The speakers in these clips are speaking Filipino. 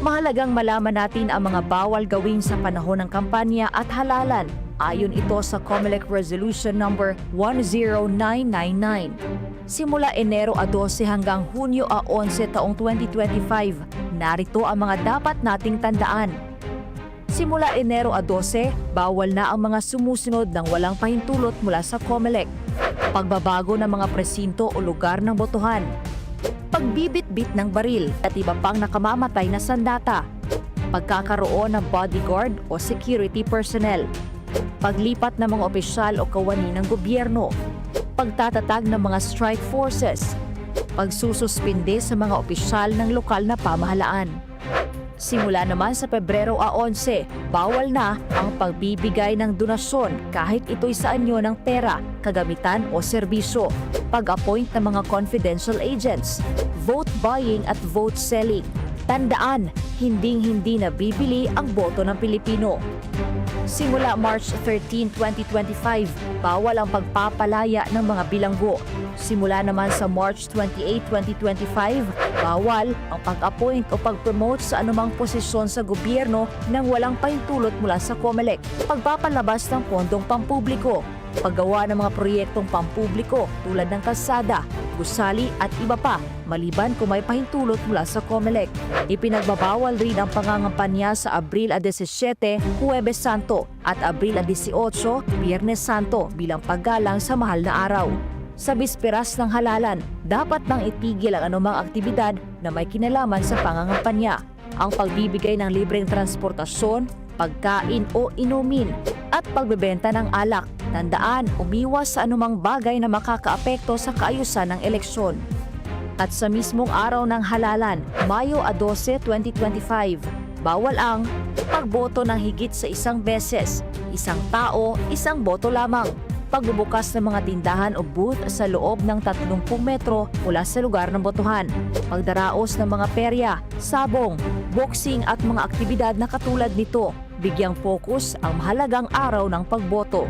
Mahalagang malaman natin ang mga bawal gawin sa panahon ng kampanya at halalan. Ayon ito sa COMELEC Resolution number 10999. Simula Enero a 12 hanggang Hunyo a 11 taong 2025, narito ang mga dapat nating tandaan. Simula Enero a 12, bawal na ang mga sumusunod ng walang pahintulot mula sa COMELEC. Pagbabago ng mga presinto o lugar ng botohan. Pagbibit-bit ng baril at iba pang nakamamatay na sandata. Pagkakaroon ng bodyguard o security personnel. Paglipat ng mga opisyal o kawani ng gobyerno. Pagtatatag ng mga strike forces. Pagsususpinde sa mga opisyal ng lokal na pamahalaan. Simula naman sa Pebrero a 11, bawal na ang pagbibigay ng donasyon kahit ito'y sa anyo ng pera, kagamitan o serbisyo, pag-appoint ng mga confidential agents, vote buying at vote selling. Tandaan, hinding-hindi na bibili ang boto ng Pilipino. Simula March 13, 2025, bawal ang pagpapalaya ng mga bilanggo. Simula naman sa March 28, 2025, bawal ang pag-appoint o pag-promote sa anumang posisyon sa gobyerno nang walang pahintulot mula sa COMELEC. Pagpapalabas ng pondong pampubliko, paggawa ng mga proyektong pampubliko tulad ng kalsada, gusali at iba pa maliban kung may pahintulot mula sa COMELEC. Ipinagbabawal rin ang pangangampanya sa Abril a 17, Huwebes Santo at Abril a 18, Biyernes Santo bilang paggalang sa mahal na araw. Sa bisperas ng halalan, dapat nang itigil ang anumang aktibidad na may kinalaman sa pangangampanya. Ang pagbibigay ng libreng transportasyon, pagkain o inumin, at pagbebenta ng alak. Tandaan, umiwas sa anumang bagay na makakaapekto sa kaayusan ng eleksyon. At sa mismong araw ng halalan, Mayo a 12, 2025, bawal ang pagboto ng higit sa isang beses, isang tao, isang boto lamang. Pagbubukas ng mga tindahan o booth sa loob ng 30 metro mula sa lugar ng botohan. Pagdaraos ng mga perya, sabong, boxing at mga aktibidad na katulad nito. Bigyang focus ang mahalagang araw ng pagboto.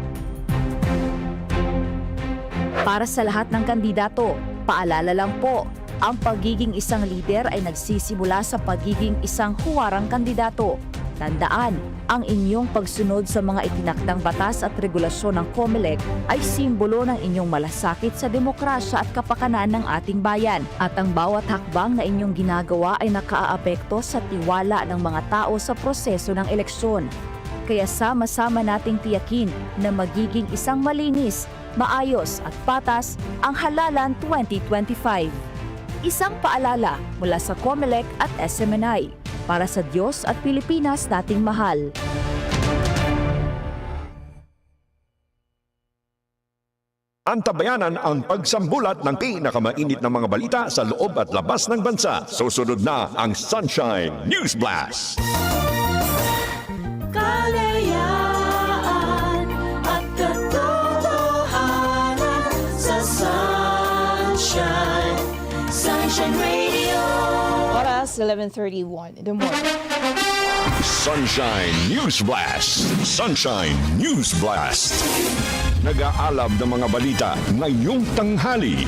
Para sa lahat ng kandidato, paalala lang po, ang pagiging isang lider ay nagsisimula sa pagiging isang huwarang kandidato. Tandaan, ang inyong pagsunod sa mga itinakdang batas at regulasyon ng COMELEC ay simbolo ng inyong malasakit sa demokrasya at kapakanan ng ating bayan. At ang bawat hakbang na inyong ginagawa ay nakaaapekto sa tiwala ng mga tao sa proseso ng eleksyon. Kaya sama-sama nating tiyakin na magiging isang malinis, maayos at patas ang halalan 2025. Isang paalala mula sa COMELEC at SMNI para sa Diyos at Pilipinas nating mahal. Antabayanan ang pagsambulat ng pinakamainit na mga balita sa loob at labas ng bansa. Susunod na ang Sunshine News Blast. Kalayaan at katotohanan sa Sunshine, Sunshine Radio. Oras 11.31 in the morning. Sunshine News Blast. Sunshine News Blast. Nag-aalab ng mga balita ngayong tanghali.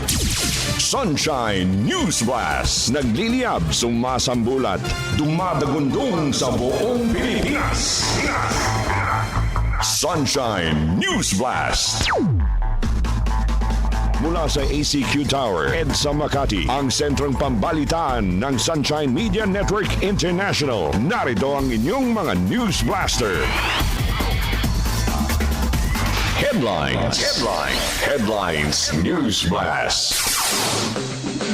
Sunshine News Blast. Nagliliyab, sumasambulat, dumadagundong sa buong Pilipinas. Sunshine News Blast. Mula sa ACQ Tower, EDSA Makati, ang sentrong pambalitaan ng Sunshine Media Network International. Narito ang inyong mga News Blaster. Headlines. Headlines. Headlines. News Blast.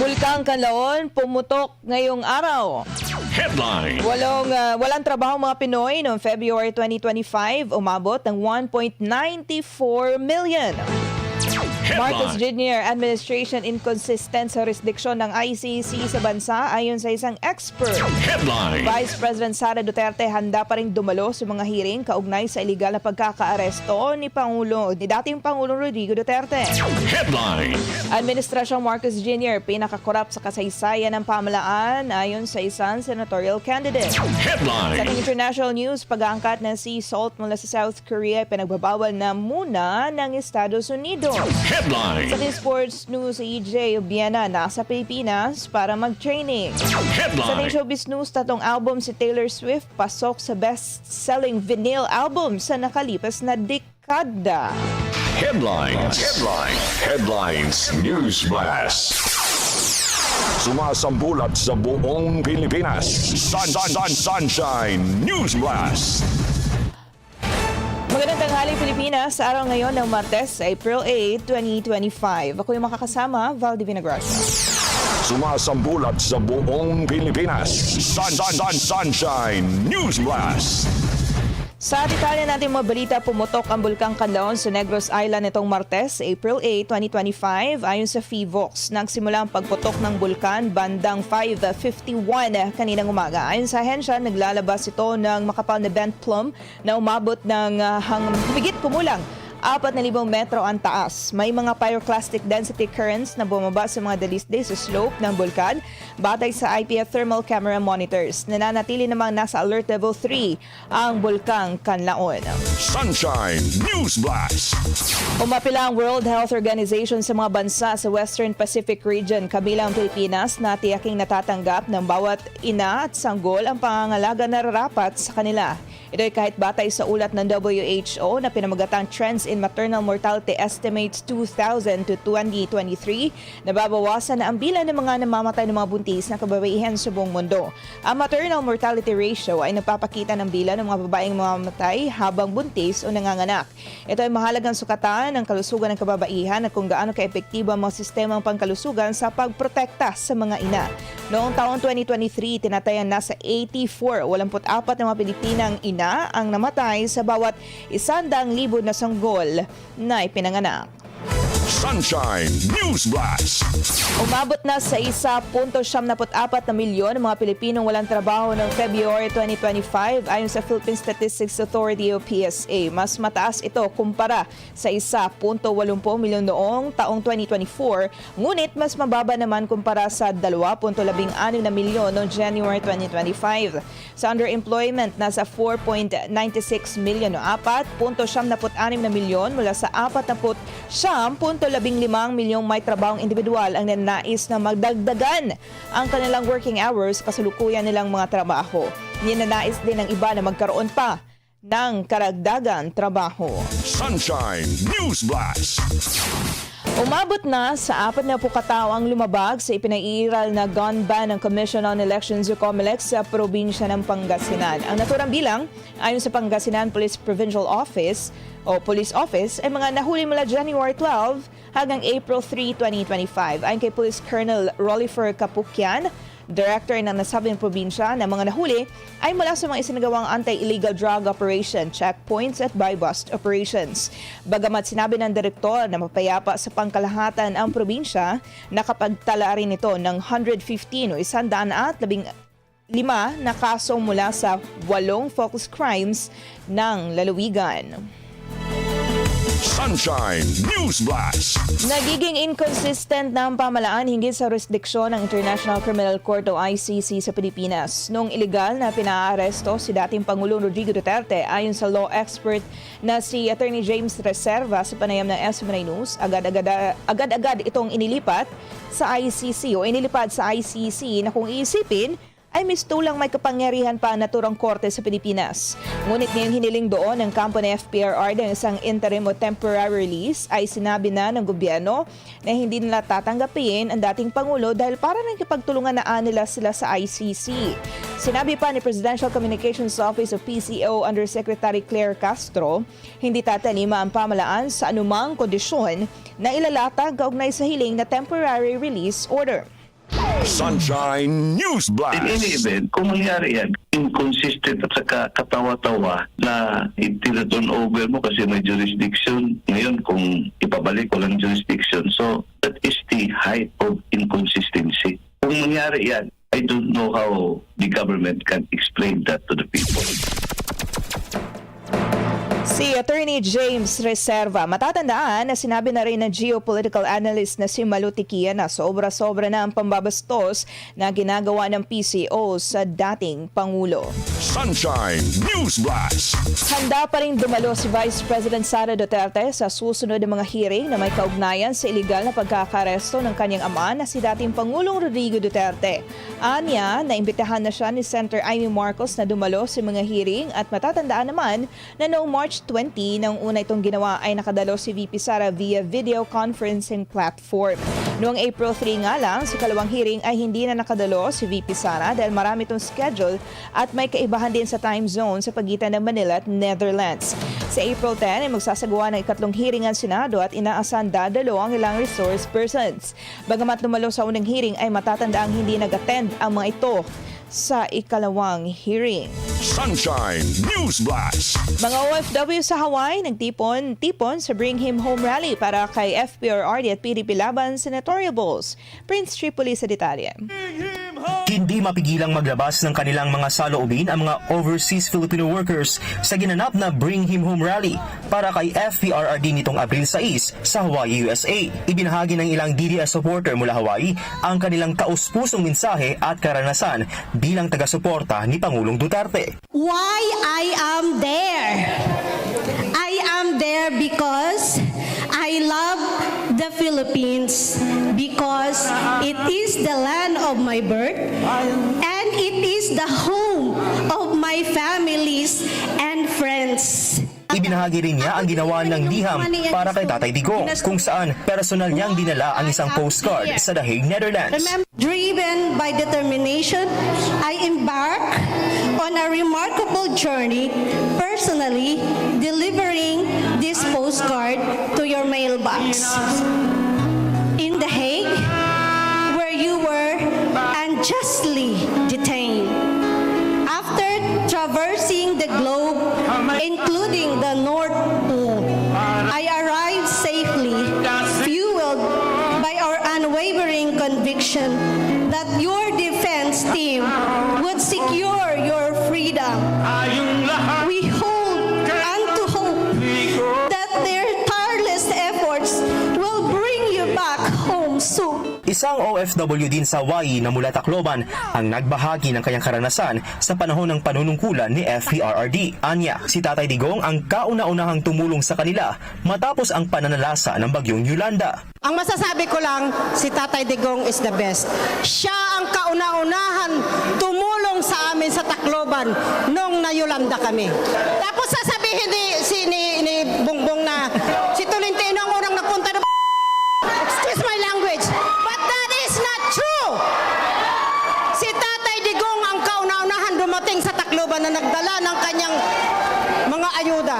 Bulkang Kanlaon pumutok ngayong araw. Headline. Walong, ah, walang trabaho mga Pinoy noong February 2025 umabot ng 1.94 million. Marcos Headline. Jr. Administration inconsistent sa jurisdiction ng ICC sa bansa ayon sa isang expert. Headline. Vice President Sara Duterte handa pa rin dumalo sa mga hearing kaugnay sa iligal na pagkakaaresto ni Pangulo ni dating Pangulong Rodrigo Duterte. Headline. Administrasyong Marcos Jr. pinakakorap sa kasaysayan ng pamalaan ayon sa isang senatorial candidate. Sa Headline. ating international news, pag-aangkat ng sea salt mula sa South Korea ay pinagbabawal na muna ng Estados Unidos. Headline. Sa ating sports news, EJ Obiena nasa Pilipinas para mag-training. Sa ating Headline. showbiz news, tatong album si Taylor Swift pasok sa best-selling vinyl album sa nakalipas na dekada. Headlines. Headlines. Headlines News Blast. Sumasambulat sa buong Pilipinas. Sun, sun, sun, Sunshine News Blast. Tanghali Pilipinas, araw ngayon ng Martes, April 8, 2025. Ako yung makakasama, Val Divina Gracia. Sumasambulat sa buong Pilipinas. Sun, sun, sun, Sunshine News Blast. Sa detalye natin mga balita, pumutok ang Bulkang Canlaon sa Negros Island itong Martes, April 8, 2025. Ayon sa FIVOX, nagsimula ang pagputok ng bulkan bandang 5.51 kaninang umaga. Ayon sa ahensya, naglalabas ito ng makapal na bent plume na umabot ng uh, hang, humigit kumulang 4,000 metro ang taas. May mga pyroclastic density currents na bumaba sa mga dalisday sa slope ng bulkan batay sa IPF thermal camera monitors. Nananatili namang nasa alert level 3 ang bulkang Kanlaon. Sunshine News Blast. Umapila ang World Health Organization sa mga bansa sa Western Pacific region kabilang Pilipinas na tiyaking natatanggap ng bawat ina at sanggol ang pangangalaga na rarapat sa kanila. Ito ay kahit batay sa ulat ng WHO na pinamagatang Trends in Maternal Mortality Estimates 2000 to 2023 na babawasan na ang bilang ng mga namamatay ng mga buntis na kababaihan sa buong mundo. Ang maternal mortality ratio ay nagpapakita ng bilang ng mga babaeng mamamatay habang buntis o nanganganak. Ito ay mahalagang sukatan ng kalusugan ng kababaihan at kung gaano kaepektibo ang mga sistemang pangkalusugan sa pagprotekta sa mga ina. Noong taong 2023, tinatayan nasa 84, 84 na mga Pilipinang ina ang namatay sa bawat 100,000 na sanggol na ipinanganak. Sunshine News Blast. Umabot na sa 1.74 na milyon ang mga Pilipinong walang trabaho noong February 2025 ayon sa Philippine Statistics Authority o PSA. Mas mataas ito kumpara sa 1.80 milyon noong taong 2024, ngunit mas mababa naman kumpara sa 2.16 na milyon noong January 2025. Sa underemployment, nasa 4.96 milyon o 4.76 na milyon mula sa 40.15 milyong may trabahong individual ang nanais na magdagdagan ang kanilang working hours kasalukuyan nilang mga trabaho. Ninanais din ng iba na magkaroon pa ng karagdagan trabaho. Sunshine News Blast. Umabot na sa apat na pukatao ang lumabag sa ipinairal na gun ban ng Commission on Elections o COMELEC sa probinsya ng Pangasinan. Ang naturang bilang, ayon sa Pangasinan Police Provincial Office o Police Office, ay mga nahuli mula January 12 hanggang April 3, 2025. Ayon kay Police Colonel Rollifer Kapukyan, Director ng nasabing probinsya na mga nahuli ay mula sa mga isinagawang anti-illegal drug operation, checkpoints at buy-bust operations. Bagamat sinabi ng direktor na mapayapa sa pangkalahatan ang probinsya, nakapagtala rin ito ng 115 o 115 lima na kaso mula sa walong focus crimes ng lalawigan. Sunshine News Blast. Nagiging inconsistent na ang pamalaan hinggil sa jurisdiksyon ng International Criminal Court o ICC sa Pilipinas. Nung iligal na pinaaresto si dating Pangulong Rodrigo Duterte ayon sa law expert na si Attorney James Reserva sa panayam ng SMNI News, agad-agad, agad-agad itong inilipat sa ICC o inilipad sa ICC na kung iisipin, ay mistulang may kapangyarihan pa ang naturang korte sa Pilipinas. Ngunit ngayong hiniling doon ng kampo ng FPRR ng isang interim o temporary release ay sinabi na ng gobyerno na hindi nila tatanggapin ang dating Pangulo dahil para nakipagtulungan na nila sila sa ICC. Sinabi pa ni Presidential Communications Office of PCO Undersecretary Claire Castro, hindi tatalima ang pamalaan sa anumang kondisyon na ilalatag kaugnay sa hiling na temporary release order. Sunshine News In any Blast. event, kung mangyari yan, inconsistent at saka katawa-tawa na itinatun over mo kasi may jurisdiction. Ngayon, kung ipabalik ko lang jurisdiction. So, that is the height of inconsistency. Kung mangyari yan, I don't know how the government can explain that to the people. Si Attorney James Reserva, matatandaan na sinabi na rin ng geopolitical analyst na si Malutikia na sobra-sobra na ang pambabastos na ginagawa ng PCO sa dating Pangulo. Sunshine News Blast. Handa pa rin dumalo si Vice President Sara Duterte sa susunod na mga hearing na may kaugnayan sa iligal na pagkakaresto ng kanyang ama na si dating Pangulong Rodrigo Duterte. Anya, naimbitahan na siya ni Senator Amy Marcos na dumalo sa mga hearing at matatandaan naman na noong March 20 nang una itong ginawa ay nakadalo si VP Sara via video conferencing platform. Noong April 3 nga lang, sa kalawang hearing ay hindi na nakadalo si VP Sara dahil marami itong schedule at may kaibahan din sa time zone sa pagitan ng Manila at Netherlands. Sa April 10 ay magsasagawa ng ikatlong hearing ang Senado at inaasahan dadalo ang ilang resource persons. Bagamat dumalo sa unang hearing ay matatanda ang hindi nag-attend ang mga ito sa ikalawang hearing. Sunshine News Blast. Mga OFW sa Hawaii nagtipon-tipon sa Bring Him Home Rally para kay FPRRD at PDP Laban Senatorial Bulls. Prince Tripoli sa detalye. Hindi mapigilang maglabas ng kanilang mga saloobin ang mga overseas Filipino workers sa ginanap na Bring Him Home Rally para kay FPRRD nitong Abril 6 sa Hawaii, USA. Ibinahagi ng ilang DDS supporter mula Hawaii ang kanilang taus-pusong mensahe at karanasan bilang taga-suporta ni Pangulong Duterte. why I am there. I am there because I love the Philippines because it is the land of my birth and it is the home of my families and friends. Ibinahagi rin niya ang ginawa ng liham para kay Tatay Digong kung saan personal niyang dinala ang isang postcard sa The Hague, Netherlands. Driven by determination, I embark on a remarkable journey, personally delivering this postcard to your mailbox. In The Hague, where you were unjustly detained. After traversing the globe, including the North Isang OFW din sa Hawaii na mula Tacloban ang nagbahagi ng kanyang karanasan sa panahon ng panunungkulan ni FPRRD. Anya, si Tatay Digong ang kauna-unahang tumulong sa kanila matapos ang pananalasa ng bagyong Yolanda. Ang masasabi ko lang, si Tatay Digong is the best. Siya ang kauna-unahan tumulong sa amin sa Tacloban nung nayulanda kami. Tapos sasabihin ni, si, ni, ni Bongbong na si Tolentino ang unang napunta ng Excuse my language. But that is Si Tatay Digong ang kauna-unahan dumating sa Tacloban na nagdala ng kanyang mga ayuda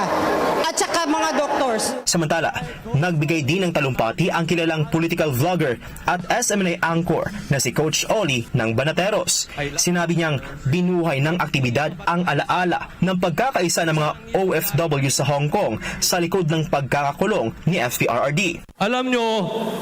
at saka mga doctors. Samantala, nagbigay din ng talumpati ang kilalang political vlogger at SMNA anchor na si Coach Oli ng Banateros. Sinabi niyang binuhay ng aktibidad ang alaala ng pagkakaisa ng mga OFW sa Hong Kong sa likod ng pagkakakulong ni FPRRD. Alam nyo,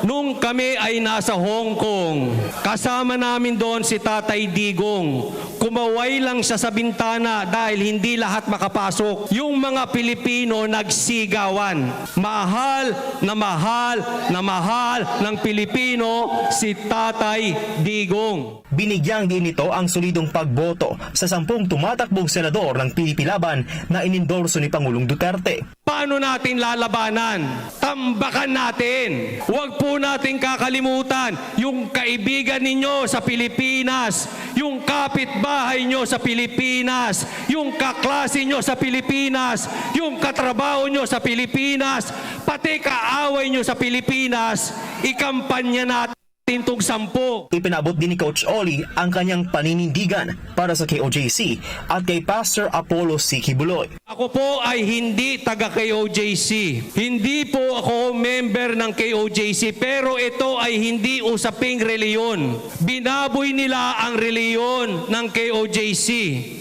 nung kami ay nasa Hong Kong, kasama namin doon si Tatay Digong. Kumaway lang siya sa bintana dahil hindi lahat makapasok. Yung mga Pilipino nagsigawan. Mahal na mahal na mahal ng Pilipino si Tatay Digong. Binigyang din nito ang solidong pagboto sa sampung tumatakbong senador ng PDP Laban na inendorso ni Pangulong Duterte. Paano natin lalabanan? Tambakan natin. Huwag po natin kakalimutan yung kaibigan ninyo sa Pilipinas, yung kapitbahay nyo sa Pilipinas, yung kaklase nyo sa Pilipinas, yung katrabaho nyo sa Pilipinas, pati kaaway nyo sa Pilipinas, ikampanya natin tong sampo. Ipinabot din ni Coach Oli ang kanyang paninindigan para sa KOJC at kay Pastor Apollo C. Kibuloy. Ako po ay hindi taga KOJC. Hindi po ako member ng KOJC pero ito ay hindi usaping reliyon. Binaboy nila ang reliyon ng KOJC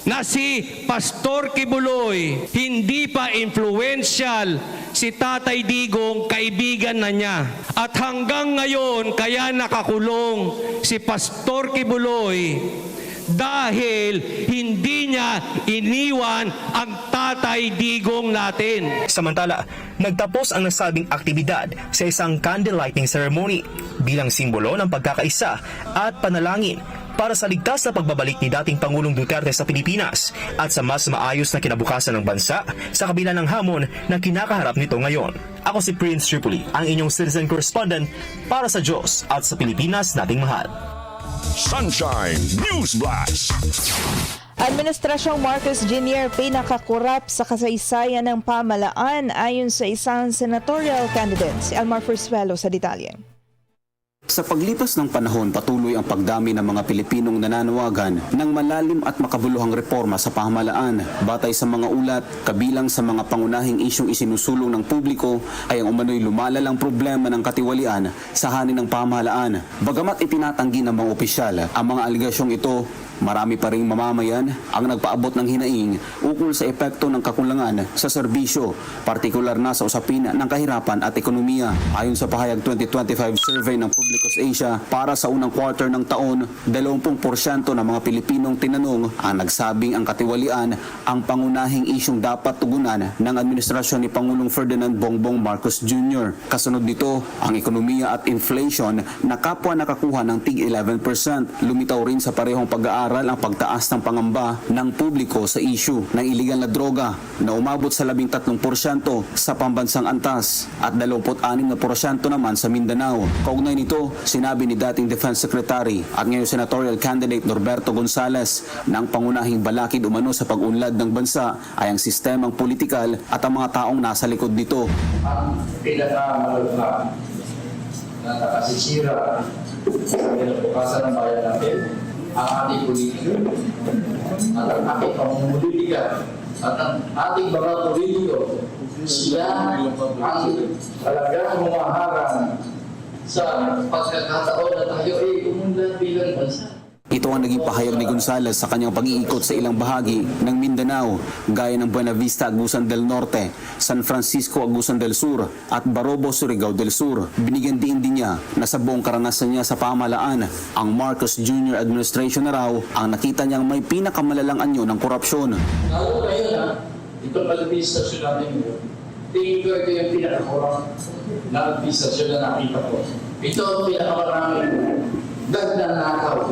na si Pastor Kibuloy hindi pa influential si Tatay Digong kaibigan na niya. At hanggang ngayon kaya nakakulong si Pastor Kibuloy dahil hindi niya iniwan ang tatay digong natin. Samantala, nagtapos ang nasabing aktibidad sa isang candle lighting ceremony bilang simbolo ng pagkakaisa at panalangin para sa ligtas na pagbabalik ni dating Pangulong Duterte sa Pilipinas at sa mas maayos na kinabukasan ng bansa sa kabila ng hamon na kinakaharap nito ngayon. Ako si Prince Tripoli, ang inyong citizen correspondent para sa Diyos at sa Pilipinas nating mahal. Sunshine News Blast. Administrasyong Marcos Jr. pinakakurap sa kasaysayan ng pamalaan ayon sa isang senatorial candidate. Si Almar Fursuelo sa detalye. Sa paglipas ng panahon, patuloy ang pagdami ng mga Pilipinong nananawagan ng malalim at makabuluhang reforma sa pamahalaan. Batay sa mga ulat, kabilang sa mga pangunahing isyong isinusulong ng publiko ay ang umano'y lumalalang problema ng katiwalian sa hanin ng pamahalaan. Bagamat itinatanggi ng mga opisyal ang mga aligasyong ito, marami pa ring mamamayan ang nagpaabot ng hinaing ukol sa epekto ng kakulangan sa serbisyo, partikular na sa usapin ng kahirapan at ekonomiya. Ayon sa pahayag 2025 survey ng Publicos Asia, para sa unang quarter ng taon, 20% ng mga Pilipinong tinanong ang nagsabing ang katiwalian ang pangunahing isyong dapat tugunan ng administrasyon ni Pangulong Ferdinand Bongbong Marcos Jr. Kasunod nito, ang ekonomiya at inflation na kapwa nakakuha ng tig 11%. Lumitaw rin sa parehong pag-aaral ang pagtaas ng pangamba ng publiko sa issue ng iligal na droga na umabot sa 13% sa pambansang antas at 26% naman sa Mindanao. Kaugnay nito, sinabi ni dating Defense Secretary at ngayon senatorial candidate Norberto Gonzales na ang pangunahing balakid umano sa pag-unlad ng bansa ay ang sistemang politikal at ang mga taong nasa likod nito. ang pinakamalaglag na nakasisira sa kinabukasan ng bayan natin, ang ating politiko at ang ating pamumulitika at ang ating mga politiko. Sila ang talagang humaharang sa pagkakataon na tayo ay umunlad bilang bansa. Ito ang naging pahayag ni Gonzales sa kanyang pag-iikot sa ilang bahagi ng Mindanao, gaya ng Buena Vista, Agusan del Norte, San Francisco, Agusan del Sur, at Barobo, Surigao del Sur. Binigyan din din niya na sa buong karanasan niya sa pamalaan, ang Marcos Jr. administration na raw ang nakita niyang may pinakamalalang anyo ng korupsyon. Lalo ngayon ha, itong administrasyon natin ngayon, tingin ko ito yung pinakakurang na administrasyon na nakita ko. Ito ang pinakamaraming dagdag nakaw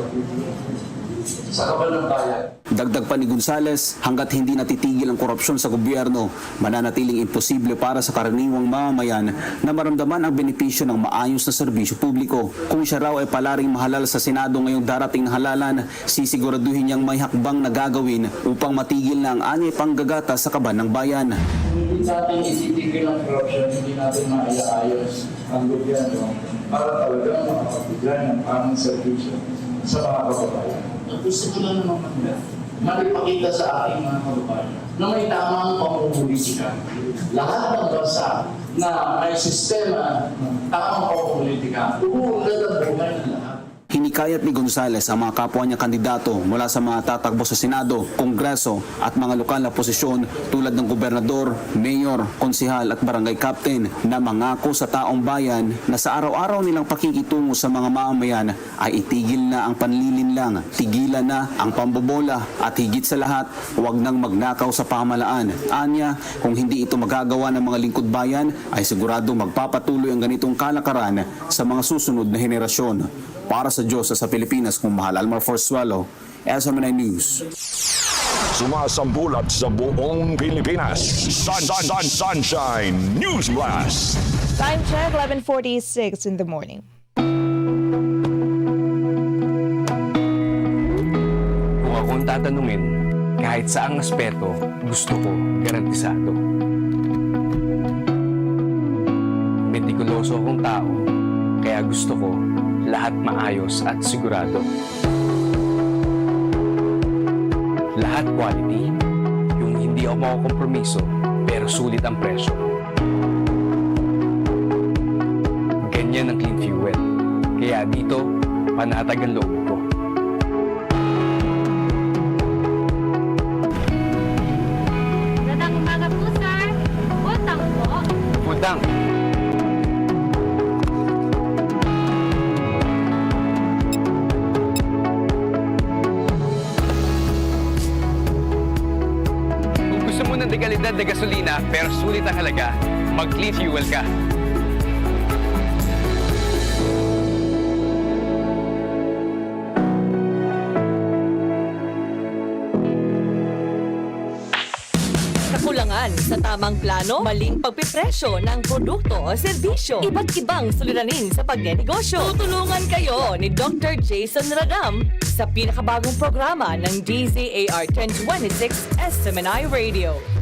sa kabal ng bayan. Dagdag pa ni Gonzales, hanggat hindi natitigil ang korupsyon sa gobyerno, mananatiling imposible para sa karaniwang mamamayan na maramdaman ang benepisyo ng maayos na serbisyo publiko. Kung siya raw ay palaring mahalal sa Senado ngayong darating na halalan, sisiguraduhin niyang may hakbang na gagawin upang matigil na ang anay panggagata sa kaban ng bayan. Hindi natin ititigil ang korupsyon, hindi natin maiaayos ang gobyerno para talagang makapagbigay ng panging servisyo sa mga kababayan. Ang gusto ko lang naman manila, malipakita sa ating mga kababayan na may tamang pamumulitika. Lahat ng bansa na may sistema ng tamang pamumulitika, umuunlad ang buhay ng lahat. Hinikayat ni Gonzales ang mga kapwa niya kandidato mula sa mga tatakbo sa Senado, Kongreso at mga lokal na posisyon tulad ng gobernador, mayor, konsihal at barangay captain na mangako sa taong bayan na sa araw-araw nilang pakikitungo sa mga mamamayan ay itigil na ang panlilinlang, tigilan na ang pambobola at higit sa lahat, huwag nang magnakaw sa pamalaan. Anya, kung hindi ito magagawa ng mga lingkod bayan, ay sigurado magpapatuloy ang ganitong kalakaran sa mga susunod na henerasyon. Para sa Diyos sa Pilipinas kung mahal, Almar Forsuelo, SMNI News. Sumasambulat sa buong Pilipinas. Sun, sun, sun, Sunshine News Blast. Time check, 11.46 in the morning. Kung akong tatanungin, kahit saang aspeto, gusto ko garantisado. Metikuloso akong tao, kaya gusto ko lahat maayos at sigurado. Lahat quality, yung hindi ako makakompromiso, pero sulit ang presyo. Ganyan ang clean fuel. Kaya dito, panatag ang loob ko. Pero sulit ang halaga, mag-clean fuel ka. Kakulangan sa tamang plano, maling pagpipresyo ng produkto o serbisyo, iba't ibang suliranin sa pagnenegosyo. Tutulungan kayo ni Dr. Jason Radam sa pinakabagong programa ng DZAR 1026 SMNI Radio.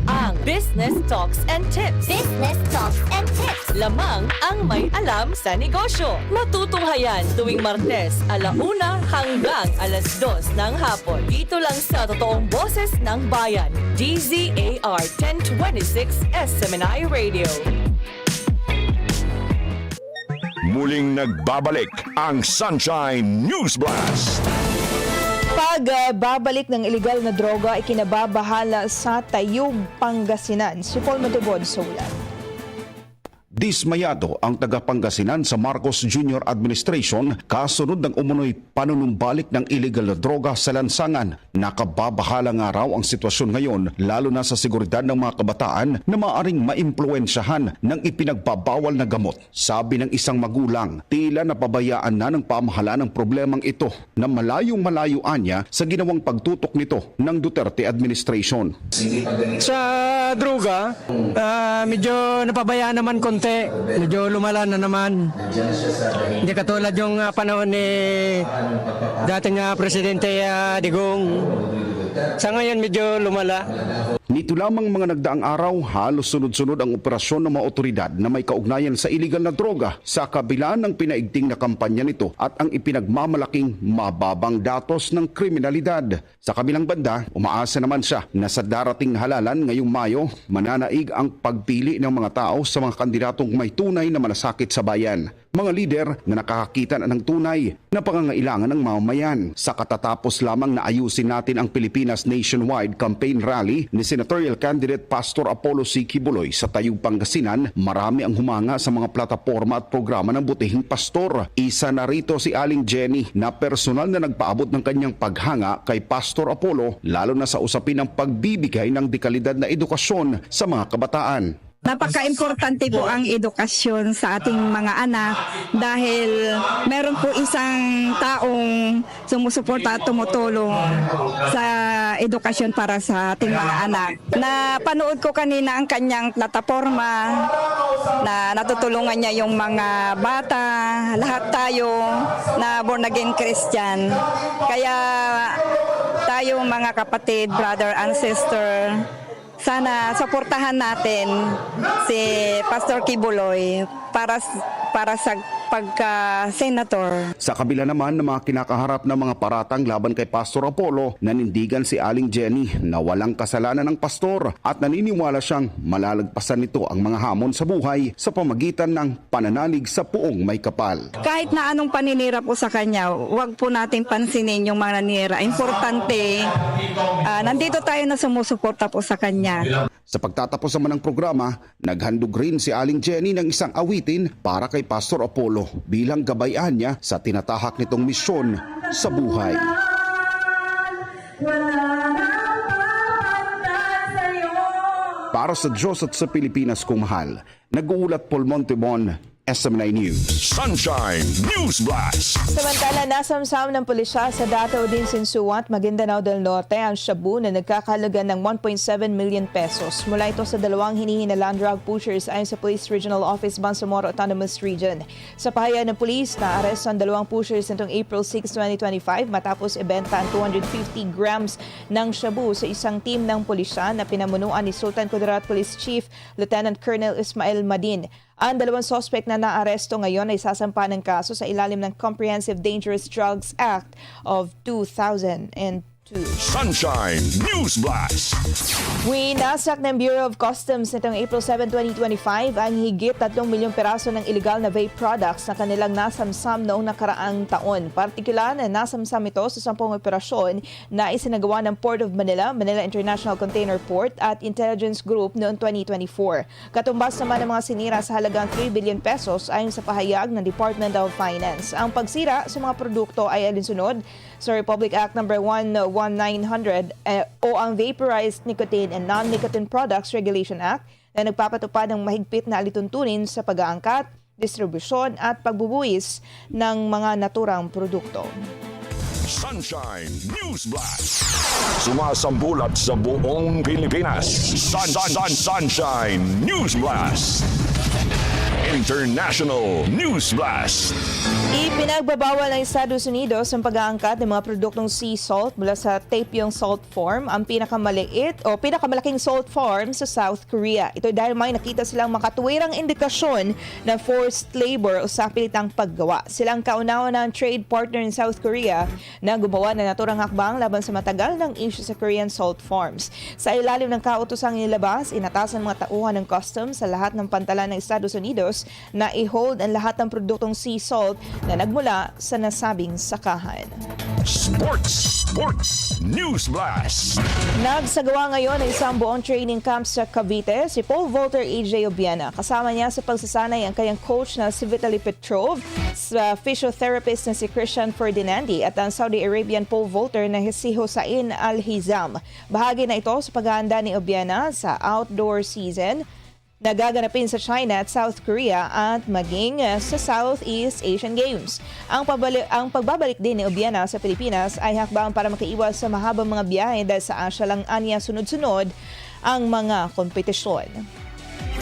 Business Talks and Tips. Business Talks and Tips. Lamang ang may alam sa negosyo. Matutunghayan tuwing Martes, alauna hanggang alas 2 ng hapon. Dito lang sa totoong boses ng bayan. DZAR 1026 SMNI Radio. Muling nagbabalik ang Sunshine News Blast. Pag ah, babalik ng illegal na droga, ikinababahala sa Tayug, Pangasinan. Si Paul Matubod sa ulan. Dismayado ang taga-Pangasinan sa Marcos Jr. Administration kasunod ng umunoy panunumbalik ng illegal na droga sa lansangan. Nakababahala nga raw ang sitwasyon ngayon lalo na sa seguridad ng mga kabataan na maaring maimpluensyahan ng ipinagbabawal na gamot. Sabi ng isang magulang, tila napabayaan na ng pamahalaan ang problemang ito na malayong malayuan niya sa ginawang pagtutok nito ng Duterte administration. Sa droga, ah, medyo napabayaan naman konti. Medyo lumala na naman. Hindi katulad yung ah, panahon ni dating ah, Presidente ah, Digong. Sa ngayon medyo lumala. Nito lamang mga nagdaang araw, halos sunod-sunod ang operasyon ng mga otoridad na may kaugnayan sa iligal na droga sa kabila ng pinaigting na kampanya nito at ang ipinagmamalaking mababang datos ng kriminalidad. Sa kabilang banda, umaasa naman siya na sa darating halalan ngayong Mayo, mananaig ang pagpili ng mga tao sa mga kandidatong may tunay na malasakit sa bayan. Mga lider na nakakakita na ng tunay na pangangailangan ng mamamayan. Sa katatapos lamang na ayusin natin ang Pilipinas Nationwide Campaign Rally ni Senatorial Candidate Pastor Apollo C. Kibuloy sa Tayug Pangasinan, marami ang humanga sa mga plataforma at programa ng butihing pastor. Isa na rito si Aling Jenny na personal na nagpaabot ng kanyang paghanga kay Pastor Apollo lalo na sa usapin ng pagbibigay ng dekalidad na edukasyon sa mga kabataan. Napaka-importante po ang edukasyon sa ating mga anak dahil meron po isang taong sumusuporta at tumutulong sa edukasyon para sa ating mga anak. Napanood ko kanina ang kanyang plataforma na natutulungan niya yung mga bata, lahat tayo na born again Christian. Kaya tayo mga kapatid, brother and sister, sana suportahan natin si Pastor Kibuloy para para sa pagka-senator. Sa kabila naman ng mga kinakaharap na mga paratang laban kay Pastor Apollo, nanindigan si Aling Jenny na walang kasalanan ng pastor at naniniwala siyang malalagpasan nito ang mga hamon sa buhay sa pamagitan ng pananalig sa puong may kapal. Kahit na anong paninira po sa kanya, wag po natin pansinin yung mga naninira. Importante, ah, nandito tayo na sumusuporta po sa kanya. Sa pagtatapos naman ng programa, naghandog rin si Aling Jenny ng isang awitin para kay Pastor Apollo bilang gabayan niya sa tinatahak nitong misyon sa buhay. Para sa Diyos at sa Pilipinas kung mahal, nag-uulat Paul Montebon, SM9 News. Sunshine News Blast. Samantala, nasamsam ng pulisya sa Davao din Sinsuat, Maguindanao del Norte ang shabu na nagkakahalaga ng 1.7 million pesos. Mula ito sa dalawang hinihinalang drug pushers ayon sa Police Regional Office Bangsamoro Autonomous Region. Sa pahayag ng pulis, naaresto ang dalawang pushers nitong April 6, 2025 matapos ibenta ang 250 grams ng shabu sa isang team ng pulisya na pinamunuan ni Sultan Kudarat Police Chief Lieutenant Colonel Ismail Madin. Ang dalawang sospek na naaresto ngayon ay sasampa ng kaso sa ilalim ng Comprehensive Dangerous Drugs Act of 2002. Sunshine News Blast. Winasak ng Bureau of Customs nitong April 7, 2025 ang higit 3 milyong peraso ng illegal na vape products na kanilang nasamsam noong nakaraang taon. Partikular na nasamsam ito sa 10 operasyon na isinagawa ng Port of Manila, Manila International Container Port at Intelligence Group noong 2024. Katumbas naman ng mga sinira sa halagang 3 billion pesos ayon sa pahayag ng Department of Finance. Ang pagsira sa mga produkto ay alinsunod sa Republic Act No. 11900 eh, o ang Vaporized Nicotine and Non-Nicotine Products Regulation Act na nagpapatupad ng mahigpit na alituntunin sa pag-aangkat, distribusyon at pagbubuwis ng mga naturang produkto. Sunshine News Blast. Sumasambulat sa buong Pilipinas. Sun, sun, sun, Sunshine News Blast. International News Blast. Ipinagbabawal ng Estados Unidos ang pag-aangkat ng mga produktong sea salt mula sa Taepyeong Salt Farm, ang pinakamaliit o pinakamalaking salt farm sa South Korea. Ito dahil may nakita silang makatuwirang indikasyon na forced labor o sa pilitang paggawa. Silang kaunawa ng trade partner in South Korea na gumawa ng naturang hakbang laban sa matagal ng issue sa Korean salt farms. Sa ilalim ng kautosang nilabas, inatasan mga tauhan ng customs sa lahat ng pantalan ng Estados Unidos na i-hold ang lahat ng produktong sea salt na nagmula sa nasabing sakahan. Sports, Sports News Blast. Nagsagawa ngayon ng isang buong training camp sa Cavite si Paul Volter AJ Obiana. Kasama niya sa pagsasanay ang kanyang coach na si Vitaly Petrov, sa physiotherapist na si Christian Ferdinandi at ang Saudi Arabian Paul Volter na si Hossein Al-Hizam. Bahagi na ito sa paghahanda ni Obiana sa outdoor season na gaganapin sa China at South Korea at maging uh, sa Southeast Asian Games. Ang, pabalik, ang pagbabalik din ni Obiana sa Pilipinas ay hakbang para makaiwas sa mahabang mga biyahe dahil sa Asia lang anya sunod-sunod ang mga kompetisyon.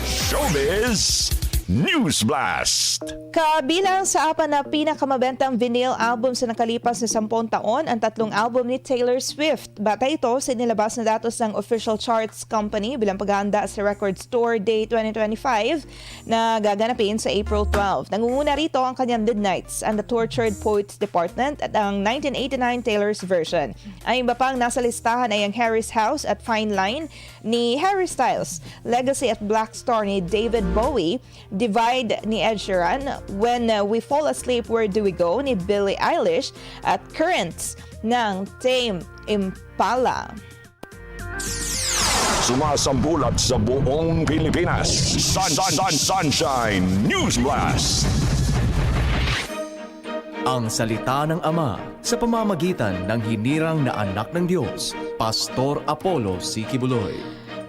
Showbiz News Blast. Kabilang sa apat na pinakamabentang vinyl album sa nakalipas na sampung taon ang tatlong album ni Taylor Swift. Bata ito sa nilabas na datos ng Official Charts Company bilang paghahanda sa Record Store Day 2025 na gaganapin sa April 12. Nangunguna rito ang kanyang Midnights and the Tortured Poets Department at ang 1989 Taylor's version. Ang iba pang nasa listahan ay ang Harry's House at Fine Line ni Harry Styles, Legacy at Black Star ni David Bowie, Divide ni Ed Sheeran, When uh, We Fall Asleep, Where Do We Go ni Billie Eilish at Currents ng Tame Impala. Sumasambulat sa buong Pilipinas. Sun, sun, sun, Sunshine News Blast. Ang salita ng Ama sa pamamagitan ng hinirang na anak ng Diyos, Pastor Apollo C.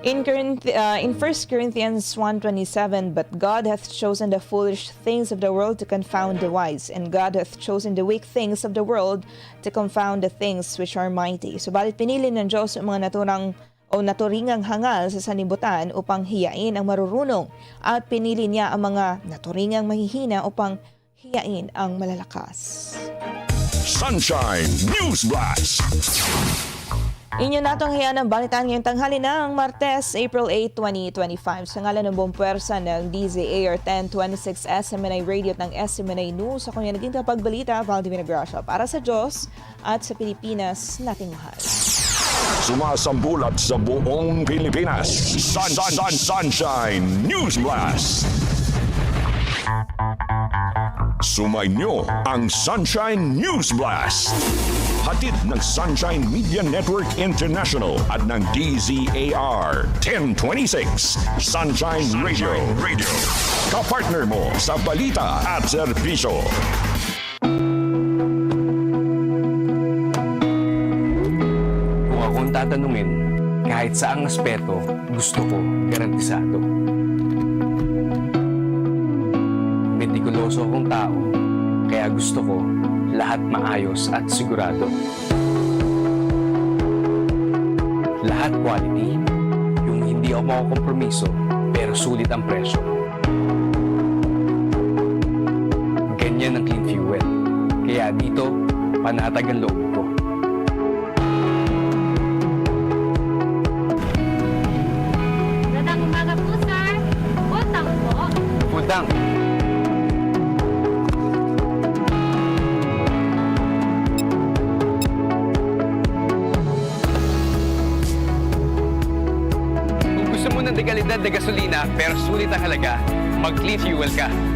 In, Corinth, uh, in 1 Corinthians 1.27, But God hath chosen the foolish things of the world to confound the wise, and God hath chosen the weak things of the world to confound the things which are mighty. Subalit pinili ng Diyos ang mga naturang o naturingang hangal sa sanibutan upang hiyain ang marurunong at pinili niya ang mga naturingang mahihina upang hiyain ang malalakas. Sunshine News Blast. Inyo natong hiyan ng balitaan ngayong tanghali ng Martes, April 8, 2025. Sa ngalan ng buong pwersa ng DZAR 1026 SMNI Radio at ng SMNI News, ako yung naging kapagbalita, Valdemina Gracia, para sa Diyos at sa Pilipinas nating mahal. Sumasambulat sa buong Pilipinas. Sun, sun, sun, Sunshine News Blast. Sumainyo ang Sunshine News Blast. Hatid ng Sunshine Media Network International at ng DZAR 1026 Sunshine Radio. Radio. Kapartner mo sa balita at serbisyo. Kung akong tatanungin, kahit saang aspeto, gusto ko garantisado. Metikuloso akong tao, kaya gusto ko lahat maayos at sigurado. Lahat quality, yung hindi ako makakompromiso, pero sulit ang presyo. Ganyan ang clean fuel. Kaya dito, panatag ang loob pero sulit ang halaga, mag-clean fuel ka.